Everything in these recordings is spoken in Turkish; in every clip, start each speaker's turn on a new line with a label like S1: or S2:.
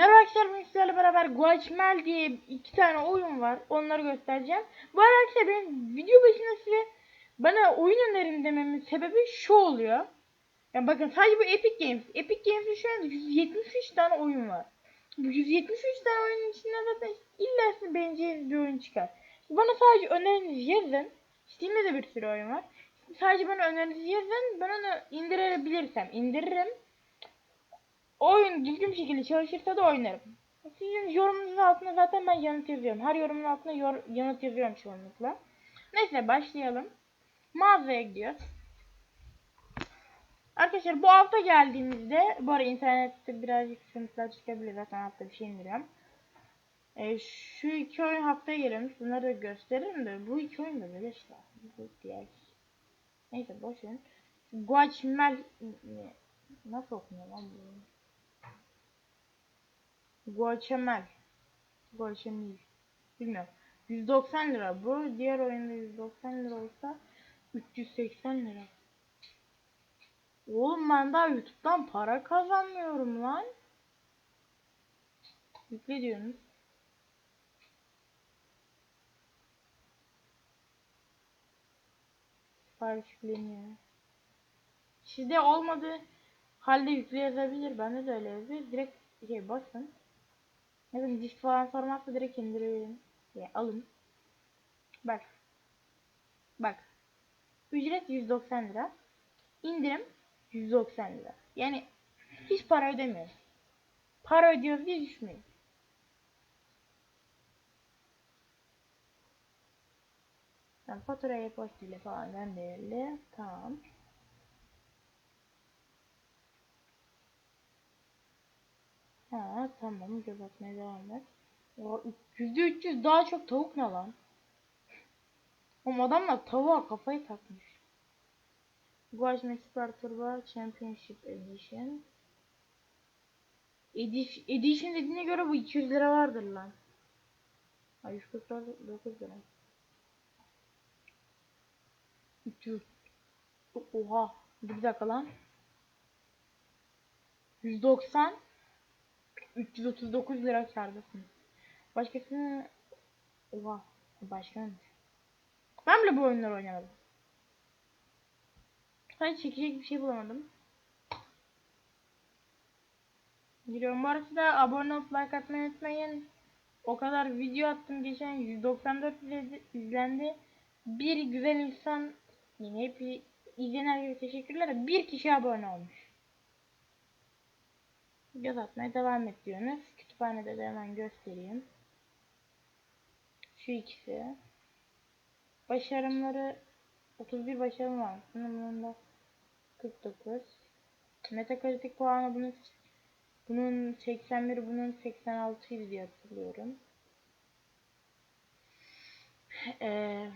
S1: Merhaba arkadaşlar bugün sizlerle beraber Guacamel diye iki tane oyun var. Onları göstereceğim. Bu arada arkadaşlar benim video başında size bana oyun önerin dememin sebebi şu oluyor. Yani bakın sadece bu Epic Games. Epic Games'te şu an 173 tane oyun var. Bu 173 tane oyunun içinden zaten illa sizin beğeneceğiniz bir oyun çıkar. Bana sadece önerinizi yazın. Steam'de de bir sürü oyun var. Sadece bana önerinizi yazın. Ben onu indirebilirsem indiririm oyun düzgün bir şekilde çalışırsa da oynarım. Sizin yorumunuzun altına zaten ben yanıt yazıyorum. Her yorumun altına yor yanıt yazıyorum çoğunlukla. Neyse başlayalım. Mağazaya gidiyoruz. Arkadaşlar bu hafta geldiğimizde bu arada internette birazcık sıkıntılar çıkabilir. Zaten hafta bir şey indiriyorum. E, şu iki oyun haftaya geliyormuş. Bunları da gösteririm de bu iki oyun da böyle işte. Bu diğer. Neyse boş verin. Guacamel nasıl okunuyor lan bu? Guacamel. Guacamel. Bilmiyorum. 190 lira bu. Diğer oyunda 190 lira olsa 380 lira. Oğlum ben daha YouTube'dan para kazanmıyorum lan. Yükle diyorsunuz. Sipariş yükleniyor. Sizde olmadı halde yükle yazabilir. Bende de öyle yazıyor. Direkt şey basın. Ne bileyim disk falan sormazsa direkt indirebilirim. Yani alın. Bak. Bak. Ücret 190 lira. İndirim 190 lira. Yani hiç para ödemiyoruz. Para ödüyoruz diye düşmeyin. Tamam, faturayı post ile falan gönderildi. Tamam. Ha tamam göz atmaya devam et. O yüzde 300 daha çok tavuk ne lan? Oğlum adamlar tavuğa kafayı takmış. Guajme Super Turbo Championship Edition. Edition, Edition dediğine göre bu 200 lira vardır lan. Ay 149 lira. 300. Oha. Bir dakika lan. 190 339 lira kârdasın. Başkasını Oha. Başkanmış. Ben bile bu oyunları oynamadım. Sadece çekecek bir şey bulamadım. Giriyorum. Bu arada abone olup like atmayı unutmayın. O kadar video attım geçen 194 izledi- izlendi. Bir güzel insan yine hep izleyen herkese teşekkürler. Bir kişi abone olmuş. Göz atmaya devam et diyorsunuz. Kütüphanede de hemen göstereyim. Şu ikisi. Başarımları 31 başarım var. Bunun da 49. Metakritik puanı bunun bunun 81 bunun 86 idi diye hatırlıyorum. Ee,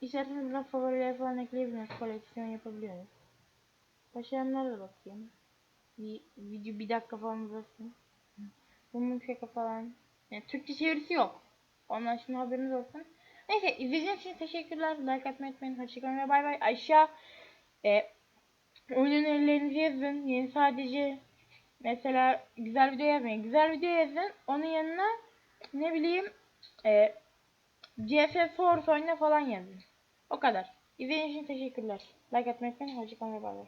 S1: isterseniz buradan favoriler falan ekleyebilirsiniz. Koleksiyon yapabiliyorsunuz. Başarımlara da bakayım. Bir video bir dakika falan uzasın. Bunun şaka falan. Yani Türkçe çevirisi yok. Ondan şimdi haberiniz olsun. Neyse izlediğiniz için teşekkürler. Like atmayı unutmayın. Hoşçakalın ve bay bay. Aşağı e, oyun önerilerinizi yazın. Yeni sadece mesela güzel video yazmayın. Güzel video yazın. Onun yanına ne bileyim e, CF Force oyna falan yazın. O kadar. İzlediğiniz için teşekkürler. Like atmayı unutmayın. Hoşçakalın ve bay bay.